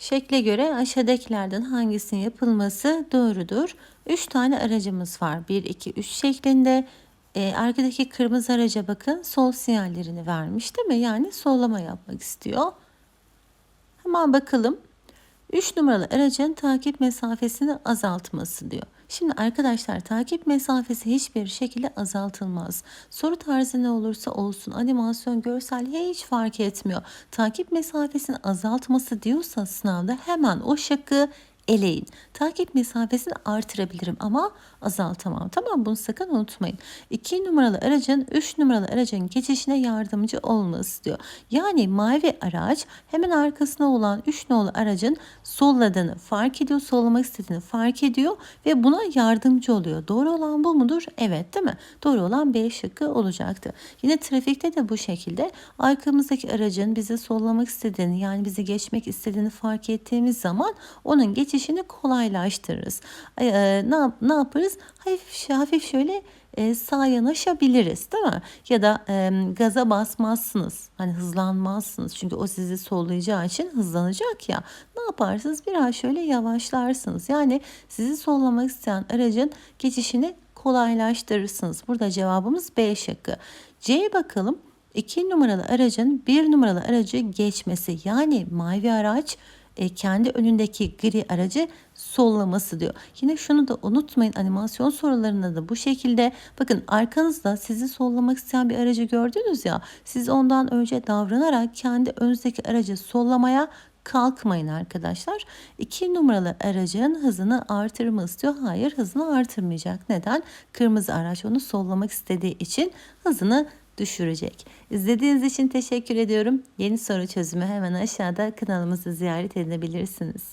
Şekle göre aşağıdakilerden hangisinin yapılması doğrudur? 3 tane aracımız var. 1, 2, 3 şeklinde. Ee, arkadaki kırmızı araca bakın sol sinyallerini vermiş değil mi? Yani sollama yapmak istiyor. Hemen bakalım. 3 numaralı aracın takip mesafesini azaltması diyor. Şimdi arkadaşlar takip mesafesi hiçbir şekilde azaltılmaz. Soru tarzı ne olursa olsun animasyon, görsel hiç fark etmiyor. Takip mesafesini azaltması diyorsa sınavda hemen o şıkkı eleyin. Takip mesafesini artırabilirim ama azaltamam. Tamam bunu sakın unutmayın. 2 numaralı aracın 3 numaralı aracın geçişine yardımcı olması diyor. Yani mavi araç hemen arkasına olan 3 nolu aracın solladığını fark ediyor, sollamak istediğini fark ediyor ve buna yardımcı oluyor. Doğru olan bu mudur? Evet değil mi? Doğru olan B şıkkı olacaktı. Yine trafikte de bu şekilde arkamızdaki aracın bizi sollamak istediğini yani bizi geçmek istediğini fark ettiğimiz zaman onun geçişini kolaylaştırırız. E, ne, ne yaparız? Hafif, hafif şöyle e, sağa yanaşabiliriz değil mi? Ya da e, gaza basmazsınız. Hani hızlanmazsınız. Çünkü o sizi sollayacağı için hızlanacak ya. Ne yaparsınız? Biraz şöyle yavaşlarsınız. Yani sizi sollamak isteyen aracın geçişini kolaylaştırırsınız. Burada cevabımız B şıkkı. C'ye bakalım. 2 numaralı aracın 1 numaralı aracı geçmesi yani mavi araç e, kendi önündeki gri aracı sollaması diyor. Yine şunu da unutmayın animasyon sorularında da bu şekilde bakın arkanızda sizi sollamak isteyen bir aracı gördünüz ya siz ondan önce davranarak kendi önünüzdeki aracı sollamaya kalkmayın arkadaşlar. 2 numaralı aracın hızını artırır mı istiyor? Hayır hızını artırmayacak. Neden? Kırmızı araç onu sollamak istediği için hızını düşürecek. İzlediğiniz için teşekkür ediyorum. Yeni soru çözümü hemen aşağıda kanalımızı ziyaret edebilirsiniz.